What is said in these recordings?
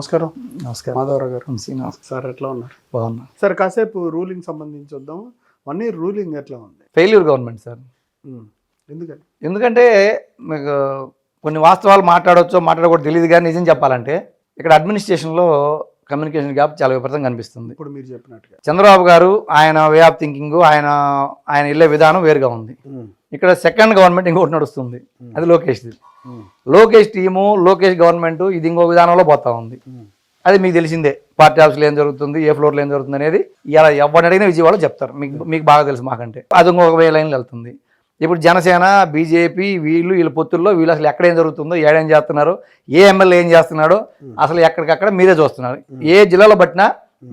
నమస్కారం. నమస్కారం. మాధవరావు గారు శ్రీనివాస్ సార్ ఎట్లా ఉన్నారు? బాగున్నా. సార్ కాసేపు రూలింగ్ సంబంధించి వద్దాం వన్ ఇయర్ రూలింగ్ ఎట్లా ఉంది? Failure government sir. ఎందుకని? ఎందుకంటే మీకు కొన్ని వాస్తవాలు మాట్లాడవచ్చో మాట్లాడకూడదు తెలియదు కానీ నిజం చెప్పాలంటే ఇక్కడ అడ్మినిస్ట్రేషన్లో కమ్యూనికేషన్ గ్యాప్ చాలా విపరీతంగా కనిపిస్తుంది. ఇప్పుడు మీరు చెప్పినట్టుగా. చంద్రబాబు గారు ఆయన వే ఆఫ్ థింకింగ్ ఆయన ఆయన వెళ్ళే విధానం వేరుగా ఉంది. ఇక్కడ సెకండ్ గవర్నమెంట్ ఇంకోటి నడుస్తుంది. అది లోకేష్ది. లోకేష్ టీము లోకేష్ గవర్నమెంట్ ఇది ఇంకో విధానంలో పోతా ఉంది. అది మీకు తెలిసిందే. పార్టీ ఆఫీస్లో ఏం జరుగుతుంది ఏ ఫ్లోర్లో ఏం జరుగుతుంది అనేది ఇలా ఎవరిని అడిగినా విజయవాడ చెప్తారు. మీకు మీకు బాగా తెలుసు మాకంటే. అది ఇంకొక వే లైన్లో వెళ్తుంది. ఇప్పుడు జనసేన బీజేపీ వీళ్ళు వీళ్ళ పొత్తుల్లో వీళ్ళు అసలు ఎక్కడ ఏం జరుగుతుందో ఏడేం చేస్తున్నారు ఏ ఎమ్మెల్యే ఏం చేస్తున్నాడో అసలు ఎక్కడికక్కడ మీరే చూస్తున్నారు. ఏ జిల్లాలో పట్టినా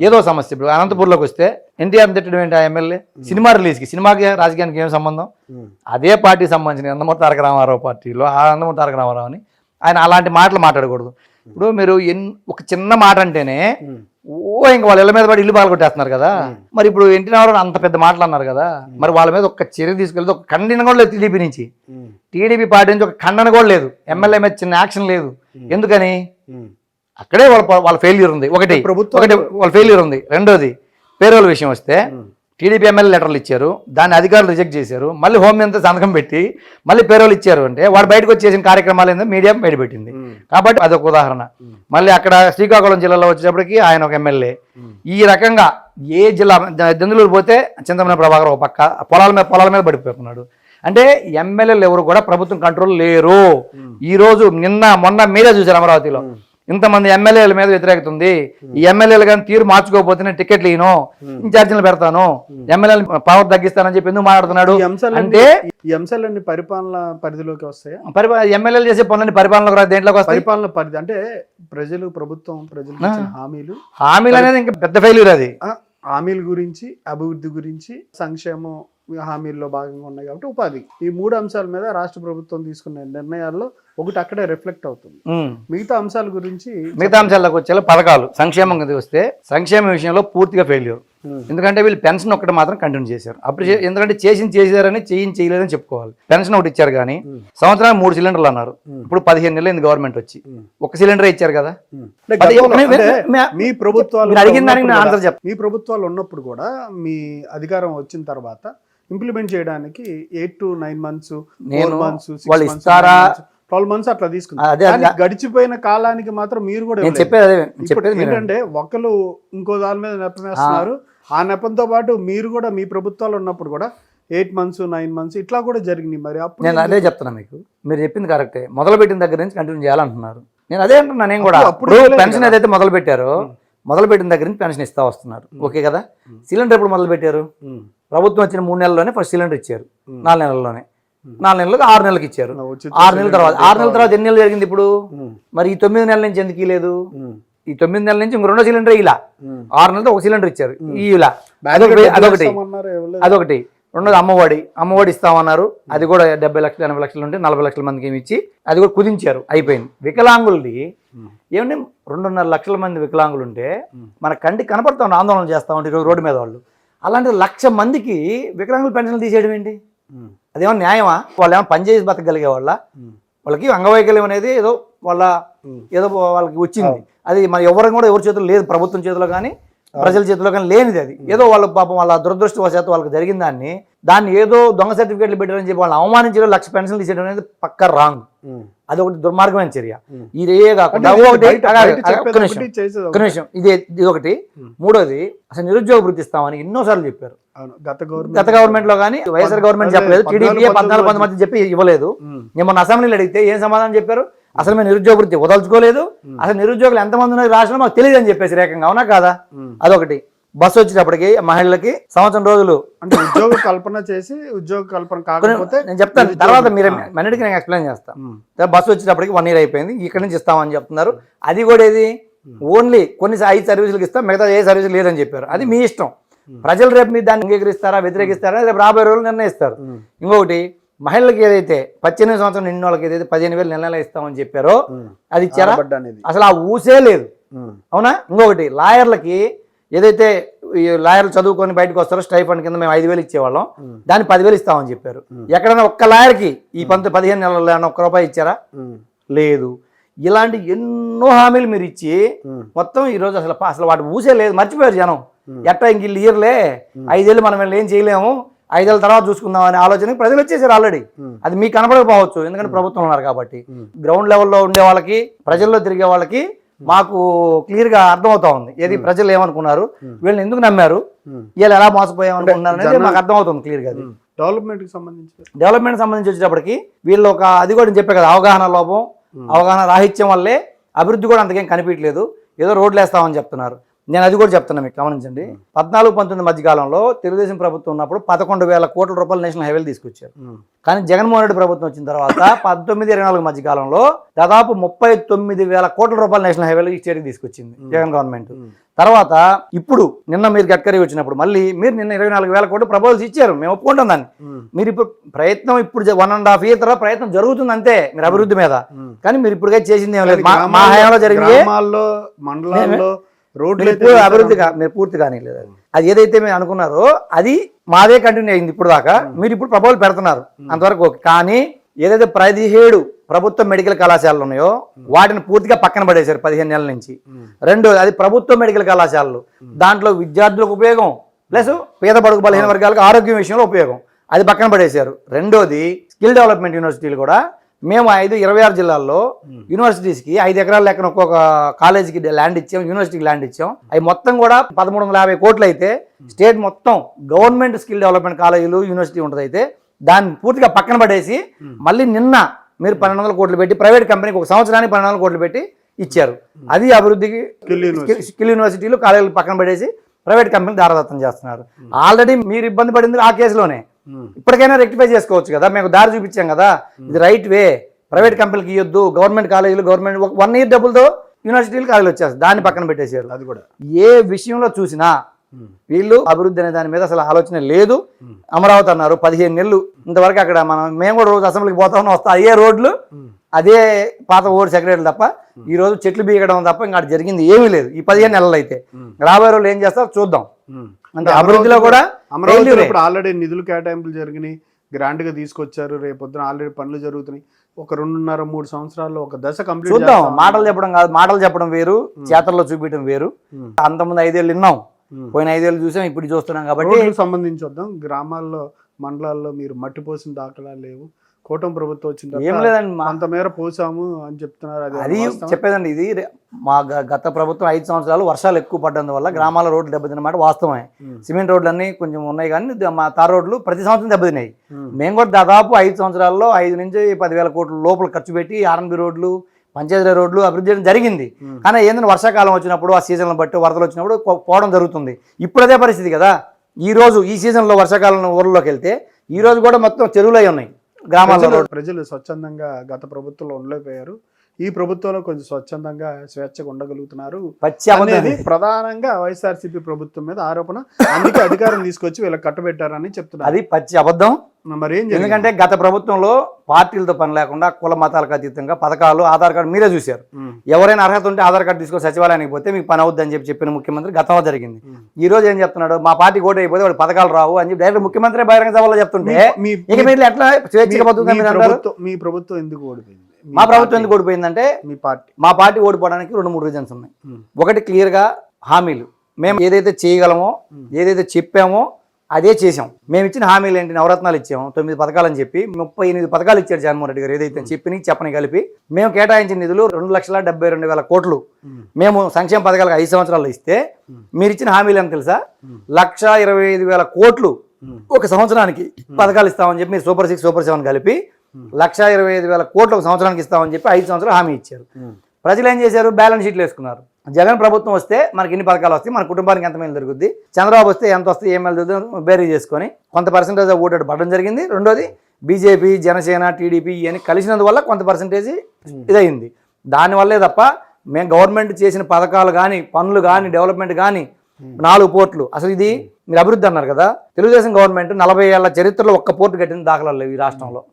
ఏదో సమస్య. ఇప్పుడు అనంతపూర్లోకి వస్తే ఎన్టీఆర్ తిట్టడం ఏంటి ఆ ఎమ్మెల్యే? సినిమా రిలీజ్కి సినిమాకి రాజకీయానికి ఏం సంబంధం. అదే పార్టీకి సంబంధించిన నందమూరి తారక రామారావు పార్టీలో ఆ నందమూరి తారక రామారావు అని ఆయన అలాంటి మాటలు మాట్లాడకూడదు. ఇప్పుడు మీరు ఎన్ ఒక చిన్న మాట అంటేనే. ఓ ఇంక వాళ్ళ ఇళ్ళ మీద పడి ఇల్లు పాల్గొట్టేస్తున్నారు కదా. మరి ఇప్పుడు ఎన్టీ రామారావు అంత పెద్ద మాటలు అన్నారు కదా. మరి వాళ్ళ మీద ఒక చర్య తీసుకెళ్తే ఒక ఖండన కూడా లేదు టీడీపీ నుంచి. టీడీపీ పార్టీ నుంచి ఒక ఖండన కూడా లేదు. ఎమ్మెల్యే మీద చిన్న యాక్షన్ లేదు. ఎందుకని. అక్కడే వాళ్ళ వాళ్ళ ఫెయిల్యూర్ ఉంది. ఒకటి ప్రభుత్వం- ఒకటి వాళ్ళ ఫెయిల్యూర్ ఉంది. రెండోది పేరోల విషయం వస్తే టీడీపీ ఎమ్మెల్యే లెటర్లు ఇచ్చారు. దాన్ని అధికారులు రిజెక్ట్ చేశారు. మళ్ళీ హోమ్ మినిస్టర్ సంతకం పెట్టి మళ్ళీ పేరోలు ఇచ్చారు అంటే వాడు బయటకు వచ్చి చేసిన కార్యక్రమాలు ఏందో మీడియా బయటపెట్టింది. కాబట్టి అదొక ఉదాహరణ. మళ్ళీ అక్కడ శ్రీకాకుళం జిల్లాలో వచ్చేటప్పటికి ఆయన ఒక ఎమ్మెల్యే. ఈ రకంగా ఏ జిల్లా దెందులూరు పోతే చింతమనే ప్రభాకర్ ఒక పక్క పొలాల మీద పొలాల మీద పడిపోతున్నాడు. అంటే ఎమ్మెల్యేలు ఎవరు కూడా ప్రభుత్వం కంట్రోల్ లేరు. ఈ రోజు నిన్న మొన్న మీరే చూశారు అమరావతిలో. ఇంతమంది ఎమ్మెల్యేల మీద వ్యతిరేకత ఉంది ఈ ఎమ్మెల్యేలు కానీ తీరు మార్చుకోకపోతే నేను టికెట్లు ఇయ్యను ఇన్ఛార్జీలు పెడతాను ఎమ్మెల్యేలు పవర్ తగ్గిస్తానని చెప్పి ఎందుకు మాట్లాడుతున్నాడు? అంటే ఈ అంశాలన్నీ పరిపాలన పరిధిలోకి వస్తాయా? పరిపా ఎమ్మెల్యేలు చేసే పనులని పరిపాలనకు రా దేంట్లోకి వస్తాయి? పరిపాలన పరిధి అంటే ప్రజలు ప్రభుత్వం ఇచ్చిన హామీలు. హామీలు అనేది ఇంకా పెద్ద ఫెయిల్యూర్ అది. హామీల గురించి అభివృద్ధి గురించి సంక్షేమం హామీల్లో భాగంగా ఉన్నాయి కాబట్టి ఉపాధి. ఈ మూడు అంశాల మీద రాష్ట్ర ప్రభుత్వం తీసుకున్న నిర్ణయాల్లో ఒకటి అక్కడే రిఫ్లెక్ట్ అవుతుంది. మిగతా అంశాల గురించి మిగతా అంశాలకు వచ్చే పథకాలు సంక్షేమం వస్తే సంక్షేమ విషయంలో పూర్తిగా ఫెయిల్యూర్. ఎందుకంటే వీళ్ళు పెన్షన్ ఒకటి మాత్రం కంటిన్యూ చేశారు. అప్పుడు ఎందుకంటే చేసింది చేశారని చేయించి చేయలేదని చెప్పుకోవాలి. పెన్షన్ ఒకటి ఇచ్చారు కానీ సంవత్సరానికి మూడు సిలిండర్లు అన్నారు. ఇప్పుడు పదిహేను నెలలు అయింది గవర్నమెంట్ వచ్చి. ఒక సిలిండర్ ఇచ్చారు కదా? మే- ప్రభుత్వాలు అడిగిన దానికి ఆన్సర్ మీ ప్రభుత్వాలు ఉన్నప్పుడు కూడా మీ అధికారం వచ్చిన తర్వాత ఇంప్లిమెంట్ చేయడానికి eight to nine months months వాళ్ళు ఇస్తారా? ట్వెల్వ్ మంత్స్ అట్లా తీసుకున్నారు గడిచిపోయిన కాలానికి మాత్రం మీరు కూడా ఏంటంటే ఒకరు ఇంకో దాని మీద నెపం వేస్తున్నారు ఆ నెపంతో పాటు మీరు కూడా మీ ప్రభుత్వాలు ఉన్నప్పుడు కూడా ఎయిట్ మంత్స్ నైన్ మంత్స్ ఇట్లా కూడా జరిగినాయి. మరి అప్పుడు నేను అదే చెప్తున్నా మీకు. మీరు చెప్పింది కరెక్టే. మొదలు పెట్టిన దగ్గర నుంచి కంటిన్యూ చేయాలంటున్నారు. నేను అదే అంటున్నా నేను కూడా. అప్పుడు- పెన్షన్. ఏదైతే మొదలు పెట్టారో మొదలు పెట్టిన దగ్గర నుంచి పెన్షన్ ఇస్తా వస్తున్నారు. ఓకే కదా? సిలిండర్ ఎప్పుడు మొదలు పెట్టారు. ప్రభుత్వం వచ్చిన మూడు నెలల్లోనే ఫస్ట్ సిలిండర్ ఇచ్చారు. నాలుగు నెలల్లోనే. నాలుగు నెలలకు ఆరు నెలలకు ఇచ్చారు. ఆరు నెలల తర్వాత ఆరు నెలల తర్వాత ఎన్ని నెలలు జరిగింది ఇప్పుడు. మరి ఈ తొమ్మిది నెలల నుంచి ఎందుకు లేదు. ఈ తొమ్మిది నెలల నుంచి ఇంకో రెండో సిలిండర్ ఇలా. ఆరు నెలలతో ఒక సిలిండర్ ఇచ్చారు. ఇలా అదొకటి అదొకటి. అదొకటి. రెండోది అమ్మఒడి. అమ్మఒడి ఇస్తామన్నారు. అది కూడా డెబ్బై లక్షలు ఎనభై లక్షలు ఉంటే నలభై లక్షల మందికి ఏమి ఇచ్చి అది కూడా కుదించారు. అయిపోయింది. వికలాంగులది. ఏమంటే రెండున్నర లక్షల మంది వికలాంగులు ఉంటే. మన కంటికి కనపడతా ఆందోళన చేస్తా ఉంటే ఈరోజు రోడ్డు మీద వాళ్ళు. అలాంటి లక్ష మందికి వికలాంగుల పెన్షన్లు తీసేయడం ఏంటి. అదేమో న్యాయమా? వాళ్ళు ఏమైనా పనిచేసి బతకగలిగే వాళ్ళ. వాళ్ళకి అంగవైకల్యం అనేది ఏదో వాళ్ళ. ఏదో వాళ్ళకి వచ్చింది. అది మరి ఎవరు కూడా ఎవరి చేతుల్లో లేదు ప్రభుత్వం చేతిలో కానీ ప్రజల చేతిలో కానీ లేనిది అది. ఏదో వాళ్ళ పాపం వాళ్ళ దురదృష్టవశాత్తు వాళ్ళకి జరిగిన దాన్ని దాన్ని ఏదో దొంగ సర్టిఫికేట్లు పెట్టారని చెప్పి వాళ్ళని అవమానించడం లక్ష పెన్షన్లు తీసేయడం అనేది పక్క రాంగ్. ఉమ్. అది ఒకటి దుర్మార్గమైన చర్య. ఇదే కాకుండా ఇది ఇది ఒకటి. మూడోది అసలు నిరుద్యోగ వృత్తి ఇస్తామని ఎన్నోసార్లు చెప్పారు. గత గవర్నమెంట్ గత గవర్నమెంట్లో కానీ వైఎస్ఆర్ గవర్నమెంట్ చెప్పలేదు. టీడీపీ పద్నాలుగు పంతొమ్మిది కొంతమంది చెప్పి ఇవ్వలేదు. ఉమ్. నేను మొన్న అసెంబ్లీలో అడిగితే ఏం సమాధానం చెప్పారు? అసలు మేము నిరుద్యోగ వృత్తి వదలుచుకోలేదు. అసలు నిరుద్యోగులు ఎంతమంది ఉన్నారు రాష్ట్రంలో మాకు తెలియదు అని చెప్పేసి రేఖంగా. అవునా కాదా. అదొకటి. బస్సు వచ్చేటప్పటికి మహిళలకి సంవత్సరం రోజులు. అంటే ఉద్యోగ కల్పన చేసి ఉద్యోగ కల్పన కాకపోతే నేను చెప్తాను తర్వాత మీరు అన్నిటికీ నేను ఎక్స్ప్లెయిన్ చేస్తాను. బస్సు వచ్చేటప్పటికి వన్ ఇయర్ అయిపోయింది ఇక్కడ నుంచి ఇస్తామని చెప్తున్నారు. అది కూడా ఏది? ఓన్లీ కొన్ని ఐదు సర్వీసులకు ఇస్తాం మిగతా ఏ సర్వీస్ లేదని చెప్పారు. అది మీ ఇష్టం. ప్రజలు రేపు మీరు దాన్ని అంగీకరిస్తారా వ్యతిరేకిస్తారా రేపు రాబోయే రోజులు నిర్ణయిస్తారు. ఇంకొకటి మహిళలకు ఏదైతే పద్దెనిమిది సంవత్సరం నిన్న వాళ్ళకి ఏదైతే పదిహేను వేలు నెల ఇస్తామని చెప్పారో. అది ఇచ్చారా? అసలు ఆ ఊసే లేదు. అవునా? ఇంకొకటి లాయర్లకి ఏదైతే ఈ లాయర్లు చదువుకొని బయటకు వస్తారో స్టైఫండ్ కింద మేము ఐదు వేలు ఇచ్చేవాళ్ళం. దాన్ని పదివేలు ఇస్తామని చెప్పారు. ఎక్కడైనా ఒక్క లాయర్కి ఈ పంత పదిహేను ఏమైనా ఒక్క రూపాయి ఇచ్చారా. లేదు. ఇలాంటి ఎన్నో హామీలు మీరు ఇచ్చి మొత్తం ఈ రోజు అసలు అసలు వాటి ఊసే లేదు. మర్చిపోయారు జనం. ఎట్టా ఇంక ఇయర్లే ఐదేళ్ళు మనం వీళ్ళు ఏం చేయలేము. ఐదేళ్ళ తర్వాత చూసుకుందాం అనే ఆలోచనకి ప్రజలు వచ్చేసారు ఆల్రెడీ అది మీకు కనపడకపోవచ్చు ఎందుకంటే ప్రభుత్వం ఉన్నారు కాబట్టి. గ్రౌండ్ లెవెల్లో ఉండే వాళ్ళకి ప్రజల్లో తిరిగే వాళ్ళకి మాకు క్లియర్గా అర్థమవుతా ఉంది. ఏది ప్రజలు ఏమనుకున్నారు? వీళ్ళని ఎందుకు నమ్మారు? వీళ్ళు ఎలా మోసపోయాం అనుకున్నారు అనేది మాకు అర్థమవుతుంది క్లియర్గా డెవలప్మెంట్కి సంబంధించి డెవలప్మెంట్ సంబంధించి వచ్చేటప్పటికి వీళ్ళు ఒక అది కూడా చెప్పే కదా అవగాహన లోపం అవగాహన రాహిత్యం వల్లే అభివృద్ధి కూడా అంతకేం కనిపించలేదు ఏదో రోడ్లు వేస్తామని చెప్తున్నారు. నేను అది కూడా చెప్తున్నా మీకు గమనించండి. పద్నాలుగు పంతొమ్మిది మధ్య కాలంలో తెలుగుదేశం ప్రభుత్వం ఉన్నప్పుడు పదకొండు వేల కోట్ల రూపాయలు నేషనల్ హైవేలు తీసుకొచ్చారు. కానీ జగన్మోహన్ రెడ్డి ప్రభుత్వం వచ్చిన తర్వాత పంతొమ్మిది ఇరవై నాలుగు మధ్య కాలంలో దాదాపు ముప్పై తొమ్మిది వేల కోట్ల రూపాయలు నేషనల్ హైవేలు ఈ స్టేట్కి తీసుకొచ్చింది జగన్ గవర్నమెంట్. తర్వాత ఇప్పుడు నిన్న మీరు గడ్కరీ వచ్చినప్పుడు మళ్ళీ మీరు నిన్న ఇరవై నాలుగు వేల కోట్లు ప్రపోజల్స్ ఇచ్చారు మేము ఒప్పుకుంటాం దాన్ని. మీరు ఇప్పుడు ప్రయత్నం ఇప్పుడు వన్ అండ్ హాఫ్ ఇయర్ తర్వాత ప్రయత్నం జరుగుతుంది అంతే మీరు అభివృద్ధి మీద. కానీ మీరు ఇప్పుడుగా చేసింది ఏం లేదు. మా- హయాంలో జరిగింది మండలాల్లో రోడ్లు అభివృద్ధి మీరు పూర్తి కానీ లేదు అది. ఏదైతే మీరు అనుకున్నారో అది మాదే కంటిన్యూ అయింది ఇప్పుడు దాకా. మీరు ఇప్పుడు ప్రపోజల్ పెడుతున్నారు. అంతవరకు ఓకే. కానీ ఏదైతే పదిహేడు ప్రభుత్వ మెడికల్ కళాశాలలు ఉన్నాయో వాటిని పూర్తిగా పక్కన పడేశారు పదిహేను నెలల నుంచి. రెండు అది ప్రభుత్వ మెడికల్ కళాశాలలు. దాంట్లో విద్యార్థులకు ఉపయోగం. ప్లస్ పేద బడుగు బలహీన వర్గాలకు ఆరోగ్యం విషయంలో ఉపయోగం. అది పక్కన పడేశారు. రెండోది స్కిల్ డెవలప్మెంట్ యూనివర్సిటీలు కూడా మేము ఐదు ఇరవై ఆరు జిల్లాల్లో యూనివర్సిటీస్కి ఐదు ఎకరాల లెక్కన ఒక్కొక్క కాలేజీకి ల్యాండ్ ఇచ్చాం యూనివర్సిటీకి ల్యాండ్ ఇచ్చాం. అవి మొత్తం కూడా పదమూడు వందల యాభై కోట్లు అయితే స్టేట్ మొత్తం గవర్నమెంట్ స్కిల్ డెవలప్మెంట్ కాలేజీలు యూనివర్సిటీ ఉంటుంది అయితే దాన్ని పూర్తిగా పక్కన పడేసి మళ్ళీ నిన్న మీరు పన్నెండు వందల కోట్లు పెట్టి ప్రైవేట్ కంపెనీకి ఒక సంవత్సరానికి పన్నెండు వందల కోట్లు పెట్టి ఇచ్చారు. అది అభివృద్ధికి. స్కిల్ యూనివర్సిటీలు కాలేజీలు పక్కన పడేసి ప్రైవేట్ కంపెనీలు దారదత్తం చేస్తున్నారు. ఆల్రెడీ మీరు ఇబ్బంది పడింది ఆ కేసులోనే ఇప్పటికైనా రెక్టిఫై చేసుకోవచ్చు కదా. మేము దారి చూపించాం కదా. ఇది రైట్ వే ప్రైవేట్ కంపెనీకి ఇవ్వద్దు గవర్నమెంట్ కాలేజీలు గవర్నమెంట్ వన్ ఇయర్ డబ్బులతో యూనివర్సిటీలు కాలేజీలు వచ్చేస్తారు దాన్ని పక్కన పెట్టేశారు. అది కూడా. ఏ విషయంలో చూసినా వీళ్ళు అభివృద్ధి అనే దాని మీద అసలు ఆలోచన లేదు. అమరావతి అన్నారు పదిహేను నెలలు. ఇంతవరకు అక్కడ మనం మేము కూడా రోజు అసెంబ్లీకి పోతా ఉన్నాం వస్తా. అయ్యే రోడ్లు అదే పాత ఓడి సెక్రటరీ తప్ప ఈ రోజు చెట్లు బీగడం తప్ప ఇంకా జరిగింది ఏమీ లేదు. ఈ పదిహేను నెలలు అయితే. రాబోయే రోజులు ఏం చేస్తారో చూద్దాం. అంటే అభివృద్ధిలో కూడా అమరావతిలో ఏ. ఇప్పుడు ఆల్రెడీ నిధులు కేటాయింపులు జరిగినాయి. గ్రాంట్గా తీసుకొచ్చారు. రేపొద్దున ఆల్రెడీ పనులు జరుగుతున్నాయి. ఒక రెండున్నర మూడు సంవత్సరాల్లో ఒక దశ కంప్లీట్ చూద్దాం. మాటలు చెప్పడం కాదు మాటలు చెప్పడం వేరు చేతల్లో చూపించడం వేరు. అంతకుముందు ఐదేళ్ళు విన్నాం. పోయిన ఐదేళ్ళు చూసాం ఇప్పుడు చూస్తున్నాం కాబట్టి సంబంధించి వద్దాం. గ్రామాల్లో మండలాల్లో మీరు మట్టి పోసిన దాఖలాలు లేవు. కూటమి ప్రభుత్వం వచ్చిన ఏం లేదండి కొంత మేర పోసాము అని చెప్తున్నారు అది? చెప్పేదండి ఇది మా గత ప్రభుత్వం ఐదు సంవత్సరాలు వర్షాలు ఎక్కువ పడ్డం వల్ల గ్రామాల రోడ్లు దెబ్బతిన్నమాట వాస్తవమే. సిమెంట్ రోడ్లు అన్ని కొంచెం ఉన్నాయి కానీ మా తార్ రోడ్లు ప్రతి సంవత్సరం దెబ్బతిన్నాయి. మేము కూడా దాదాపు ఐదు సంవత్సరాల్లో ఐదు నుంచి పదివేల కోట్ల లోపల ఖర్చు పెట్టి ఆర్ఎన్బి రోడ్లు పంచాయతీ రోడ్లు అభివృద్ధి చేయడం జరిగింది. కానీ ఏంటంటే వర్షాకాలం వచ్చినప్పుడు ఆ సీజన్లు బట్టి వరదలు వచ్చినప్పుడు పోవడం జరుగుతుంది ఇప్పుడు అదే పరిస్థితి కదా ఈ రోజు ఈ సీజన్లో వర్షాకాలం ఊర్లోకి వెళ్తే ఈ రోజు కూడా మొత్తం చెరువులు ఉన్నాయి గ్రామాల్లో ప్రజలు స్వచ్ఛందంగా గత ప్రభుత్వంలో ఉండలేకపోయారు. ఈ ప్రభుత్వంలో కొంచెం స్వచ్ఛందంగా స్వేచ్ఛగా ఉండగలుగుతున్నారు అనేది ప్రధానంగా వైఎస్ఆర్సీపీ ప్రభుత్వం మీద ఆరోపణ. అందుకే అధికారం తీసుకొచ్చి వీళ్ళకి కట్టబెట్టారని చెప్తున్నారు. అది పచ్చి అబద్ధం. మరి ఏం? ఎందుకంటే గత ప్రభుత్వంలో పార్టీలతో పని లేకుండా కుల మతాలకు అతీతంగా పథకాలు ఆధార్ కార్డు మీరే చూశారు. ఎవరైనా అర్హత ఉంటే ఆధార్ కార్డు తీసుకొని సచివాలయానికి పోతే మీకు పని అవుద్దని చెప్పి చెప్పిన ముఖ్యమంత్రి గతంలో జరిగింది. ఈ రోజు ఏం చెప్తున్నాడు? మా పార్టీ ఓటు అయిపోతే వాడు పథకాలు రావు అని చెప్పి డైరెక్ట్ ముఖ్యమంత్రి బహిరంగ సభలో చెప్తుంటే మీ ఇక మీరు ఎట్లా స్వేచ్ఛగా మీ- బతుకుతారు ప్రభుత్వం ఎందుకు ఓడిపోయింది? మీ ప్రభుత్వం ఎందుకు ఓడిపోయిందంటే మీ పార్టీ. మా పార్టీ ఓడిపోవడానికి రెండు మూడు రీజన్స్ ఉన్నాయి. ఒకటి క్లియర్గా హామీలు. మేము ఏదైతే చేయగలమో ఏదైతే చెప్పామో అదే చేసాం మేము ఇచ్చిన హామీలు ఏంటి? నవరత్నాలు ఇచ్చాము తొమ్మిది పథకాలు అని చెప్పి ముప్పై ఎనిమిది పథకాలు ఇచ్చారు జగన్మోహన్ రెడ్డి గారు. ఏదైతే చెప్పని చెప్పని కలిపి మేము కేటాయించిన నిధులు రెండు లక్షల డెబ్బై రెండు వేల కోట్లు. మేము సంక్షేమ పథకాలకు ఐదు సంవత్సరాలు ఇస్తే మీరు ఇచ్చిన హామీలు ఏమో తెలుసా? లక్ష ఇరవై ఐదు వేల కోట్లు ఒక సంవత్సరానికి పథకాలు ఇస్తామని చెప్పి మీరు సూపర్ సిక్స్ సూపర్ సెవెన్ కలిపి లక్ష ఇరవై ఐదు వేల కోట్లు ఒక సంవత్సరానికి ఇస్తామని చెప్పి ఐదు సంవత్సరాలు హామీ ఇచ్చారు. ప్రజలు ఏం చేశారు? బ్యాలెన్స్ షీట్లు వేసుకున్నారు. జగన్ ప్రభుత్వం వస్తే మనకి ఇన్ని పథకాలు వస్తాయి? మన కుటుంబానికి ఎంత మేలు దొరుకుద్ది? చంద్రబాబు వస్తే ఎంత వస్తాయి? ఏం మేలు దొరుకుతుంది బేరీ చేసుకొని కొంత పర్సెంటేజ్ ఓటెడ్ పడడం జరిగింది. రెండోది బీజేపీ జనసేన టీడీపీ ఇవన్నీ కలిసినందువల్ల కొంత పర్సెంటేజ్ ఇదయింది. దానివల్లే తప్ప మేము గవర్నమెంట్ చేసిన పథకాలు కానీ పనులు కానీ డెవలప్మెంట్ కానీ నాలుగు పోర్ట్లు. అసలు ఇది మీరు అభివృద్ధి అన్నారు కదా. తెలుగుదేశం గవర్నమెంట్ నలభై ఏళ్ళ చరిత్రలో ఒక్క పోర్టు కట్టిన దాఖలాలు లేవు ఈ రాష్ట్రంలో.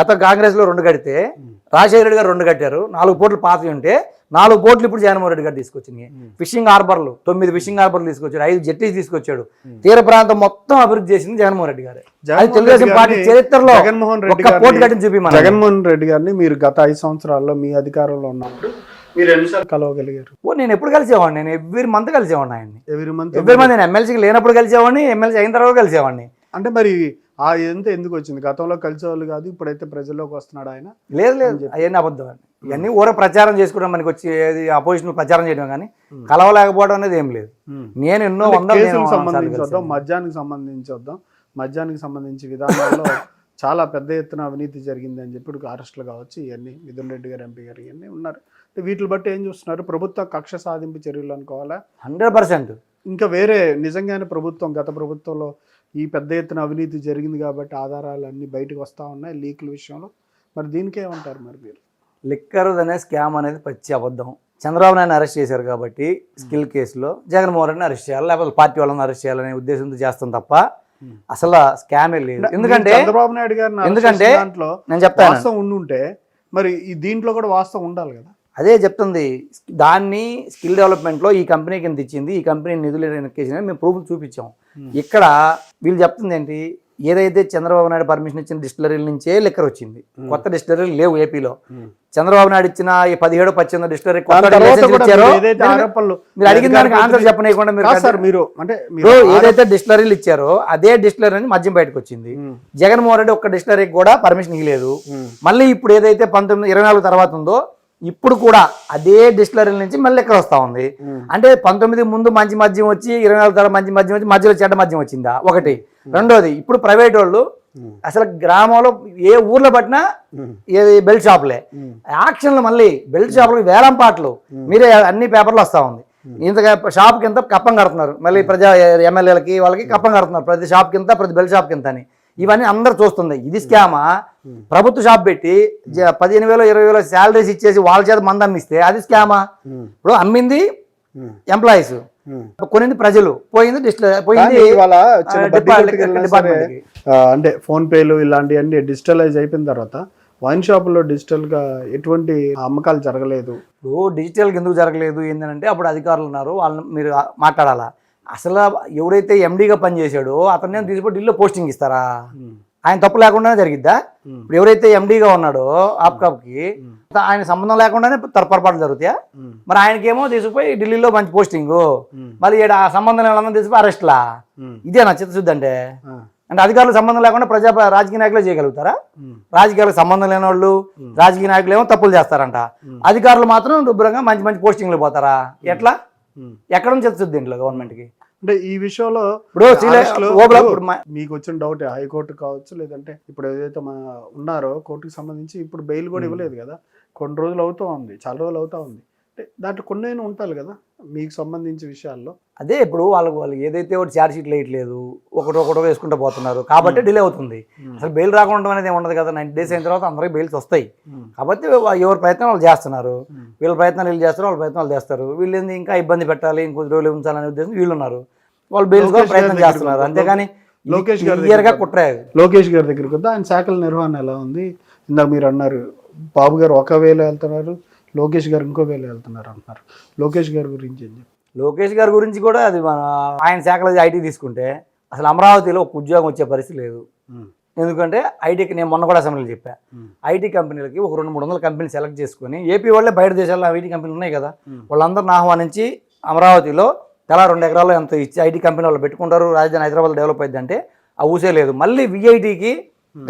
గత కాంగ్రెస్లో రెండు కడితే రాజశేఖర రెడ్డి గారు రెండు కట్టారు నాలుగు పోర్ట్లు పాతవి ఉంటే నాలుగు పోర్ట్లు ఇప్పుడు జగన్మోహన్ రెడ్డి గారు తీసుకొచ్చినాయి. ఫిషింగ్ హార్బర్లు తొమ్మిది ఫిషింగ్ హార్బర్లు తీసుకొచ్చాడు ఐదు జెట్టీస్ తీసుకొచ్చాడు. తీర ప్రాంతం మొత్తం అభివృద్ధి చేసింది జగన్మోహన్ రెడ్డి గారే. అది తెలుగుదేశం పార్టీ చరిత్రలో జగన్మోహన్ రెడ్డి ఒక్క పోటీ గారిని- కట్టించి చూపిమనండి. జగన్మోహన్ రెడ్డి గారిని మీరు గత ఐదు సంవత్సరాల్లో మీ అధికారంలో ఉన్నప్పుడు మీరు ఎన్నిసార్లు కలవగలిగారు? ఓ నేను ఎప్పుడు కలిసేవాడిని? నేను ఎవ్రీ మంత్ కలిసేవాడిని ఆయన్ని. ఎవరి మంత్ ఎవ్రీ మంత్ నేను ఎమ్మెల్సీకి లేనప్పుడు కలిసేవాడిని ఎమ్మెల్సీ అయిన తర్వాత కలిసేవాడిని. అంటే మరి ఆ ఎంత ఎందుకు వచ్చింది? గతంలో కలిసేవాళ్ళు కాదు ఇప్పుడైతే ప్రజల్లోకి వస్తున్నాడు ఆయన. లేదు లేదు. అవన్నీ అబద్ధం అండి ఇవన్నీ ఊర ప్రచారం చేసుకోవడం మనకి వచ్చి అపోజిషన్ ప్రచారం చేయడం కానీ కలవలేకపోవడం అనేది ఏం లేదు. నేను ఎన్నో వందలు సంబంధించి వద్దాం. మద్యానికి సంబంధించి వద్దాం. మద్యానికి సంబంధించి విధానాల్లో చాలా పెద్ద ఎత్తున అవినీతి జరిగింది అని చెప్పి ఇప్పుడు అరెస్టులు కావచ్చు ఇవన్నీ. మిథున్ రెడ్డి గారు ఎంపీ గారు ఇవన్నీ ఉన్నారు. వీటిని బట్టి ఏం చూస్తున్నారు? ప్రభుత్వ కక్ష సాధింపు చర్యలు అనుకోవాలా? Hundred percent. ఇంకా వేరే నిజంగానే ప్రభుత్వం గత ప్రభుత్వంలో ఈ పెద్ద ఎత్తున అవినీతి జరిగింది కాబట్టి ఆధారాలు అన్ని బయటకు వస్తూ ఉన్నాయి లీకుల విషయంలో. మరి దీనికి ఏమంటారు మరి మీరు? లిక్కర్ అనే స్కామ్ అనేది పచ్చి అబద్ధం. చంద్రబాబు నాయుడు అరెస్ట్ చేశారు కాబట్టి స్కిల్ కేసులో జగన్మోహన్ రెడ్డిని అరెస్ట్ చేయాలి లేకపోతే పార్టీ వాళ్ళని అరెస్ట్ చేయాలనే ఉద్దేశంతో చేస్తాం తప్ప. అసలు స్కామే లేదు. ఎందుకంటే చంద్రబాబు నాయుడు గారిని arrest ఎందుకంటే దాంట్లో నేను చెప్తాను. వాస్తవం ఉండుంటే మరి ఈ దీంట్లో కూడా వాస్తవం ఉండాలి కదా? అదే చెప్తుంది దాన్ని స్కిల్ డెవలప్మెంట్లో ఈ కంపెనీ కింద ఇచ్చింది ఈ కంపెనీ నిధులు వెనక్కేసింది మేము ప్రూఫ్ చూపించాం. ఇక్కడ వీళ్ళు చెప్తుంది ఏంటి ఏదైతే చంద్రబాబు నాయుడు పర్మిషన్ ఇచ్చిన డిస్టిలరీల నుంచే లెక్కర్ వచ్చింది. కొత్త డిస్టిలరీలు లేవు ఏపీలో. చంద్రబాబు నాయుడు ఇచ్చిన ఈ పదిహేడు పద్దెనిమిది డిస్టిలరీ మీరు అడిగిన దానికి ఆన్సర్ చెప్పనీయకుండా మీరు మీరు అంటే మీరు ఏదైతే డిస్టిలరీలు ఇచ్చారో అదే డిస్టిలరీ నుంచి మద్యం బయటకు వచ్చింది. జగన్మోహన్ రెడ్డి ఒక్క డిస్టిలరీకి కూడా పర్మిషన్ ఇవ్వలేదు. మళ్ళీ ఇప్పుడు ఏదైతే పంతొమ్మిది ఇరవై నాలుగు తర్వాత ఉందో ఇప్పుడు కూడా అదే డిస్టిలరీ నుంచి మళ్ళీ ఎక్కడ వస్తా ఉంది? అంటే పంతొమ్మిది ముందు మంచి మద్యం వచ్చి ఇరవై నాలుగు తర్వాత మంచి మద్యం వచ్చి మధ్యలో చెడ్డ మద్యం వచ్చిందా? ఒకటి. రెండోది ఇప్పుడు ప్రైవేట్ వాళ్ళు అసలు గ్రామంలో ఏ ఊర్లో పట్టినా ఏది బెల్ట్ షాపులే. యాక్షన్లు మళ్ళీ బెల్ట్ షాపులకు వేలం పాటలు. మీరే అన్ని పేపర్లు వస్తా ఉంది. ఇంత షాప్ కింద కప్పం కడుతున్నారు? మళ్ళీ ప్రజా ఎమ్మెల్యేలకి వాళ్ళకి కప్పం కడుతున్నారు. ప్రతి షాప్ కింద ప్రతి బెల్ట్ షాప్ కింద అని ఇవన్నీ అందరు చూస్తుంది. ఇది స్కామా? ప్రభుత్వ షాప్ పెట్టి పదిహేను వేలు ఇరవై వేలు శాలరీస్ ఇచ్చేసి వాళ్ళ చేత మంది అమ్మిస్తే అది స్కామా ఇప్పుడు అమ్మింది ఎంప్లాయీస్. కొనింది ప్రజలు. పోయింది పోయింది అంటే ఫోన్ పేలు ఇలాంటివన్నీ డిజిటలైజ్ అయిపోయిన తర్వాత వైన్ షాపుల్లో డిజిటల్గా ఎటువంటి అమ్మకాలు జరగలేదు. ఇప్పుడు డిజిటల్గా ఎందుకు జరగలేదు? ఏంటంటే అప్పుడు అధికారులు ఉన్నారు. వాళ్ళని మీరు మాట్లాడాలా? అసలు ఎవడైతే ఎండీగా పనిచేశాడో అతన్ని తీసుకొని ఢిల్లీలో పోస్టింగ్ ఇస్తారా? ఆయన తప్పు లేకుండానే జరిగిద్దా. ఇప్పుడు ఎవరైతే ఎండీగా ఉన్నాడో ఆప్కాప్కి ఆయన సంబంధం లేకుండానే పొరపాట్లు జరుగుతాయా? మరి ఆయనకేమో తీసుకుపోయి ఢిల్లీలో మంచి పోస్టింగ్. మళ్ళీ ఈడ ఆ సంబంధం లేకుండా తీసుకుపోయి అరెస్ట్లా? ఇదే నా చిత్తశుద్ధి అంటే. అంటే అధికారులకు సంబంధం లేకుండా ప్రజా రాజకీయ నాయకులే చేయగలుగుతారా? రాజకీయాలకు సంబంధం లేని వాళ్ళు రాజకీయ నాయకులు ఏమో తప్పులు చేస్తారంట. అధికారులు మాత్రం శుభ్రంగా మంచి మంచి పోస్టింగ్లు పోతారా? ఎట్లా. ఎక్కడ నుంచి వస్తుంది దీంట్లో గవర్నమెంట్కి అంటే ఈ విషయంలో మీకు వచ్చిన డౌట్ హైకోర్టు కావచ్చు లేదంటే ఇప్పుడు ఏదైతే ఉన్నారో కోర్టుకి సంబంధించి ఇప్పుడు బెయిల్ కూడా ఇవ్వలేదు కదా. కొన్ని రోజులు అవుతూ ఉంది చాలా రోజులు అవుతా ఉంది. అంటే దాంట్లో కొన్ని ఉంటాయి కదా మీకు సంబంధించి విషయాల్లో. అదే ఇప్పుడు వాళ్ళకి వాళ్ళు ఏదైతే ఒకటి ఛార్జ్ షీట్లు వేయట్లేదు ఒకటి ఒకటి వేసుకుంటూ పోతున్నారు కాబట్టి డిలే అవుతుంది. అసలు బెయిల్ రాకుండా అనేది ఉండదు కదా నైన్టీ డేస్ అయిన తర్వాత అందరికి బెయిల్స్ వస్తాయి. కాబట్టి ఎవరి ప్రయత్నం వాళ్ళు చేస్తున్నారు. వీళ్ళ ప్రయత్నాలు వీళ్ళు చేస్తారు వాళ్ళ ప్రయత్నాలు చేస్తారు. వీళ్ళు ఇంకా ఇబ్బంది పెట్టాలి ఇంకొద్ది రోజులు ఉంచాలనే ఉద్దేశం వీళ్ళు ఉన్నారు. వాళ్ళు ప్రయత్నం చేస్తున్నారు. అంతేగాని లోకేష్ గారి కుట్రే లోకేష్ గారి దగ్గరికి వద్దా. ఆయన శాఖల నిర్వహణ ఎలా ఉంది? ఇందాక మీరు అన్నారు బాబు గారు ఒక వేలో వెళ్తున్నారు లోకేష్ గారు ఇంకో వెళ్తున్నారు అంటున్నారు. లోకేష్ గారి గురించి ఏం లోకేష్ గారి గురించి కూడా అది మన ఆయన శాఖలో ఐటీ తీసుకుంటే అసలు అమరావతిలో ఒక ఉద్యోగం వచ్చే పరిస్థితి లేదు. ఎందుకంటే ఐటీకి నేను మొన్న కూడా అసెంబ్లీలో చెప్పా. ఐటీ కంపెనీలకి ఒక రెండు మూడు వందల కంపెనీలు సెలెక్ట్ చేసుకొని ఏపీ వాళ్ళే బయట దేశాల్లో ఐటీ కంపెనీలు ఉన్నాయి కదా. వాళ్ళందరిని ఆహ్వానించి అమరావతిలో తలా రెండు ఎకరాల్లో ఎంత ఇచ్చి ఐటీ కంపెనీ వాళ్ళు పెట్టుకుంటారు రాజధాని హైదరాబాద్ డెవలప్ అయింది అంటే ఆ ఊసే లేదు. మళ్ళీ విఐటికి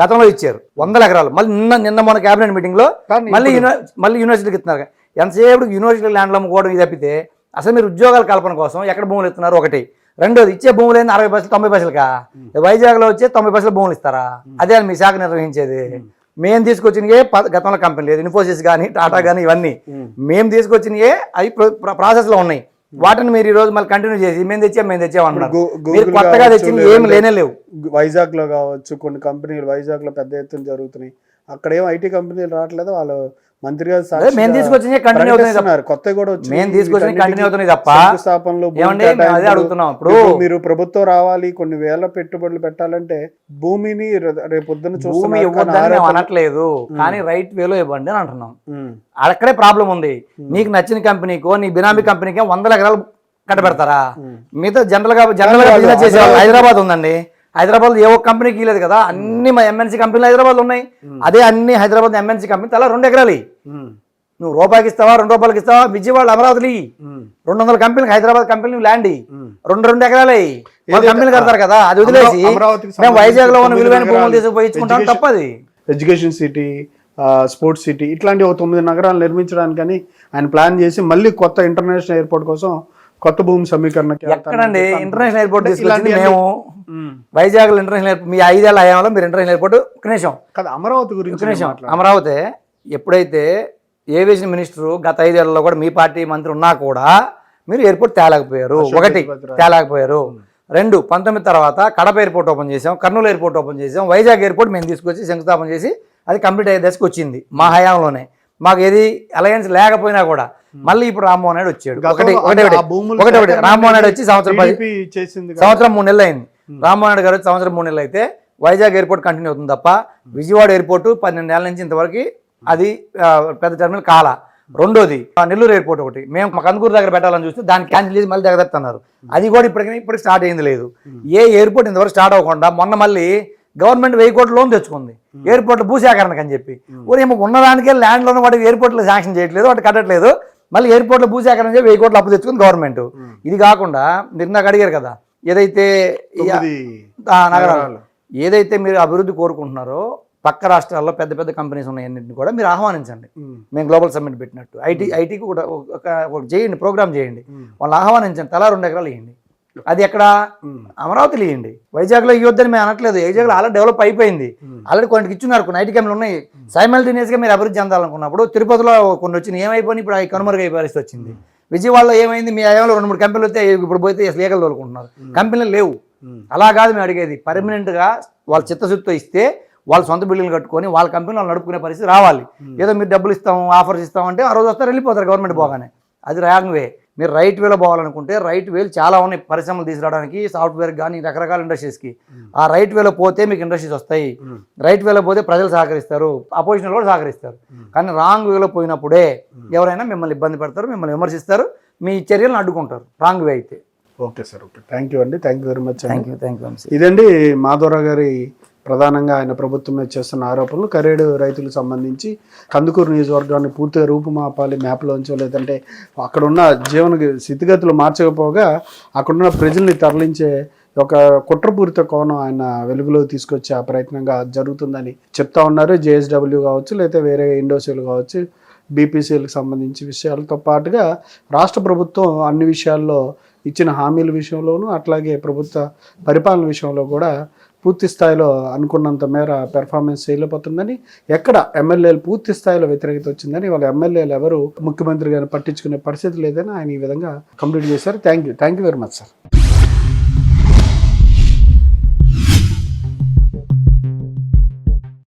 గతంలో ఇచ్చారు వందల ఎకరాలు. మళ్ళీ నిన్న నిన్న మన కేబినెట్ మీటింగ్లో మళ్ళీ మళ్ళీ యూనివర్సిటీకి ఇస్తున్నారు. ఎంతసేపు యూనివర్సిటీ ల్యాండ్లు అమ్ముకోవడం ఇది తప్పితే అసలు మీరు ఉద్యోగాల కల్పన కోసం ఎక్కడ భూములు ఇస్తున్నారు? ఒకటి. రెండోది ఇచ్చే భూములు ఏంది? అరవై పైసలు తొంభై పైసలుకా? వైజాగ్లో వచ్చే తొంభై పైసలు భూములు ఇస్తారా? అదే మీ శాఖ నిర్వహించేది. మేము తీసుకొచ్చినయే గతంలో కంపెనీ లేదు. ఇన్ఫోసిస్ కానీ టాటా కానీ ఇవన్నీ. మేము తీసుకొచ్చినయే అవి ప్ర- ప్ర- ప్రాసెస్లో ఉన్నాయి. వాటిని మీరు ఈ రోజు మళ్ళీ కంటిన్యూ చేసి మేము తెచ్చాం మేము తెచ్చామన్నారు మీరు కొత్తగా తెచ్చింది ఏమి లేనే లేవు. వైజాగ్లో కావచ్చు కొన్ని కంపెనీలు వైజాగ్లో పెద్ద ఎత్తున జరుగుతున్నాయి. అక్కడ ఏం ఐటీ కంపెనీలు రావట్లేదు వాళ్ళు మంత్రి గారు మేము తీసుకొచ్చినవి కంటిన్యూ ప్రకటిస్తున్నారు. కొత్తవి కూడా మేము తీసుకొచ్చినవి కంటిన్యూ అవుతున్నాయి తప్ప. మేము అదే అడుగుతున్నాం ఇప్పుడు. మీరు ప్రభుత్వం రావాలి కొన్ని వేల పెట్టుబడులు పెట్టాలంటే భూమిని రే- రేపు పొద్దున్న భూమి చూస్తున్నారు కానీ ఇవ్వద్దని అనట్లేదు. కానీ రైట్ వేలో ఇవ్వండి అని అంటున్నాం. అక్కడే ప్రాబ్లం ఉంది. నీకు నచ్చిన కంపెనీకో నీ బినామీ కంపెనీకి వందల ఎకరాలు కట్టబెడతారా. మిగతా జనరల్గా జనరల్గా బిజినెస్ చేసే హైదరాబాద్ ఉందండి. హైదరాబాద్ ఏ ఒక్క కంపెనీకి లేదు కదా అన్ని మా ఎంఎన్సీ కంపెనీలు హైదరాబాద్ ఉన్నాయి. అదే అన్ని హైదరాబాద్ ఎంఎన్సీ కంపెనీ తలా రెండు ఎకరాలు. నువ్వు రూపాయికి ఇస్తావా రెండు రూపాయలకి ఇస్తావా విజయవాడ. ఉమ్, రెండు వందల కంపెనీకి హైదరాబాద్ కంపెనీ ల్యాండ్. రెండు రెండు ఎకరాలే కంపెనీలు కడతారు కదా అది వదిలేసి మేము వైజాగ్లో ఉన్న విలువైన భూములు తీసుకుపోయి ఇచ్చుకుంటాం ఎడ్యుకేషన్- తప్పది. ఎడ్యుకేషన్ సిటీ స్పోర్ట్స్ సిటీ ఇట్లాంటి ఒక తొమ్మిది నగరాలు నిర్మించడానికని ఆయన ప్లాన్ చేసి మళ్ళీ కొత్త ఇంటర్నేషనల్ ఎయిర్పోర్ట్ కోసం కొత్త భూమి సమీకరణకి ఎక్కడండి? ఇంటర్నేషనల్ ఎయిర్పోర్ట్ తీసుకొచ్చింది మేము. వైజాగ్ ఇంటర్నేషనల్ ఎయిర్పోర్ట్ మీ ఐదేళ్ళ హయాంలో మీరు ఇంటర్నేషనల్ ఎయిర్పోర్ట్ నిమిషం. కదా అమరావతి గురించి మాట్లాడు. అమరావతి ఎప్పుడైతే ఏవియేషన్ మినిస్టర్ గత ఐదేళ్ళలో కూడా మీ పార్టీ మంత్రి ఉన్నా కూడా మీరు ఎయిర్పోర్ట్ తేలేకపోయారు. ఒకటి. తేలేకపోయారు. రెండు పంతొమ్మిది తర్వాత కడప ఎయిర్పోర్ట్ ఓపెన్ చేసాం కర్నూలు ఎయిర్పోర్ట్ ఓపెన్ చేసాం వైజాగ్ ఎయిర్పోర్ట్ మేము తీసుకొచ్చి శంకుస్థాపన చేసి అది కంప్లీట్ అయ్యే దశకు వచ్చింది మా హయాంలోనే. మాకు ఏది అలయన్స్ లేకపోయినా కూడా మళ్ళీ ఇప్పుడు రామ్మోహన్ నాయుడు వచ్చాడు. ఒకటి ఒకటి ఒకటి ఒకటి రామ్మోహన్ నాయుడు వచ్చి సంవత్సరం. సంవత్సరం మూడు నెలలు అయింది. రామ్మోహన్ నాయుడు గారు వచ్చి సంవత్సరం మూడు నెలలు అయితే వైజాగ్ ఎయిర్పోర్ట్ కంటిన్యూ అవుతుంది తప్ప విజయవాడ ఎయిర్పోర్ట్ పన్నెండు నెలల నుంచి ఇంతవరకు అది పెద్ద టర్మినల్ కాల. రెండోది నెల్లూరు ఎయిర్పోర్ట్ ఒకటి. మేము కందుకూరు దగ్గర పెట్టాలని చూస్తే దాన్ని క్యాన్సిల్ చేసి మళ్ళీ దగ్గర అది కూడా ఇప్పటికి ఇప్పటికి స్టార్ట్ అయింది లేదు. ఏ ఎయిర్పోర్ట్ ఇంతవరకు స్టార్ట్ అవ్వకుండా మొన్న మళ్ళీ గవర్నమెంట్ వెయ్యి కోట్ల లోన్ తెచ్చుకుంది. ఎయిర్పోర్ట్ భూసేకరణకు అని చెప్పి. ఊరు ఏమో ఉన్నదానికే ల్యాండ్లోనే వాటికి ఎయిర్పోర్ట్లో శాంక్షన్ చేయట్లేదు వాటి కట్టట్లేదు. మళ్ళీ ఎయిర్పోర్ట్లో భూసేకరణ చేసి వెయ్యి కోట్లు అప్పు తెచ్చుకుంది గవర్నమెంట్. ఇది కాకుండా మీరు నాకు అడిగారు కదా ఏదైతే నగరాలు. ఏదైతే మీరు అభివృద్ధి కోరుకుంటున్నారో పక్క రాష్ట్రాల్లో పెద్ద పెద్ద కంపెనీస్ ఉన్నాయన్నింటిని కూడా మీరు ఆహ్వానించండి. మేము. గ్లోబల్ సమ్మిట్ పెట్టినట్టు. ఐటీ ఐటీకి కూడా ఒక చేయండి ప్రోగ్రామ్ చేయండి. ఉమ్, వాళ్ళు ఆహ్వానించండి తలా రెండు ఎకరాలు ఇవ్వండి. అది ఎక్కడ? అమరావతిలో ఇవ్వండి వైజాగ్లో ఇవ్వద్దని మేము అనట్లేదు. వైజాగ్లో ఆల్రెడీ డెవలప్ అయిపోయింది. ఆల్రెడీ కొన్నిటికి ఇచ్చున్నారు. కొన్ని ఐటీ కంపెనీలు ఉన్నాయి. సైమల్టేనియస్గా మీరు అభివృద్ధి చెందాలనుకున్నప్పుడు తిరుపతిలో కొన్ని వచ్చిన ఏమైపోయి ఇప్పుడు అవి కనుమరుగై పరిస్థితి వచ్చింది. విజయవాడలో ఏమైంది? మీ అయ్యంలో రెండు మూడు కంపెనీలు వస్తే ఇప్పుడు పోతే ఏకలు తోలుకుంటున్నారు. కంపెనీలు లేవు. అలా కాదు మేము అడిగేది. పర్మనెంట్గా వాళ్ళ చిత్తశుద్ధితో ఇస్తే వాళ్ళు సొంత బిల్డింగ్లు కట్టుకొని వాళ్ళ కంపెనీ వాళ్ళు నడుపుకునే పరిస్థితి రావాలి. ఏదో మీరు డబ్బులు ఇస్తాం ఆఫర్స్ ఇస్తాం అంటే ఆ రోజు వస్తారు వెళ్ళిపోతారు గవర్నమెంట్ పోగానే. అది రాంగ్ వే. మీరు రైట్ వేలో పోవాలనుకుంటే రైట్ వేలు చాలా ఉన్నాయి. పరిశ్రమలు తీసుకురావడానికి సాఫ్ట్వేర్ కానీ రకరకాల ఇండస్ట్రీస్కి ఆ రైట్ వేలో పోతే మీకు ఇండస్ట్రీస్ వస్తాయి. రైట్ వేలో పోతే ప్రజలు సహకరిస్తారు. అపోజిషన్ కూడా సహకరిస్తారు. కానీ రాంగ్ వేలో పోయినప్పుడే ఎవరైనా మిమ్మల్ని ఇబ్బంది పెడతారు మిమ్మల్ని విమర్శిస్తారు మీ చర్యలను అడ్డుకుంటారు. రాంగ్ వే అయితే. Okay sir okay thank you అండి. Thank you very much thank you thank you ఇదండి మాధవరావు గారి ప్రధానంగా ఆయన ప్రభుత్వం మీద చేస్తున్న ఆరోపణలు కరేడు రైతులకు సంబంధించి కందుకూరు నియోజకవర్గాన్ని పూర్తిగా రూపుమాపాలి మ్యాప్లోంచో లేదంటే అక్కడున్న జీవన స్థితిగతులు మార్చకపోగా అక్కడున్న ప్రజల్ని తరలించే ఒక కుట్రపూరిత కోణం ఆయన వెలుగులో తీసుకొచ్చే ఆ ప్రయత్నంగా జరుగుతుందని చెప్తా ఉన్నారు. జేఎస్డబ్ల్యూ కావచ్చు లేదా వేరే ఇండోసీలు కావచ్చు బీపీసీలకు సంబంధించి విషయాలతో పాటుగా రాష్ట్ర ప్రభుత్వం అన్ని విషయాల్లో ఇచ్చిన హామీల విషయంలోనూ అట్లాగే ప్రభుత్వ పరిపాలన విషయంలో కూడా పూర్తి స్థాయిలో అనుకున్నంత మేర పెర్ఫార్మెన్స్ చేయలేకపోతుందని ఎక్కడ ఎమ్మెల్యేలు పూర్తి స్థాయిలో వ్యతిరేకత వచ్చిందని వాళ్ళ ఎమ్మెల్యేలు ఎవరు ముఖ్యమంత్రి గారిని పట్టించుకునే పరిస్థితి లేదని ఆయన ఈ విధంగా కంప్లీట్ చేశారు. Thank you thank you very much sir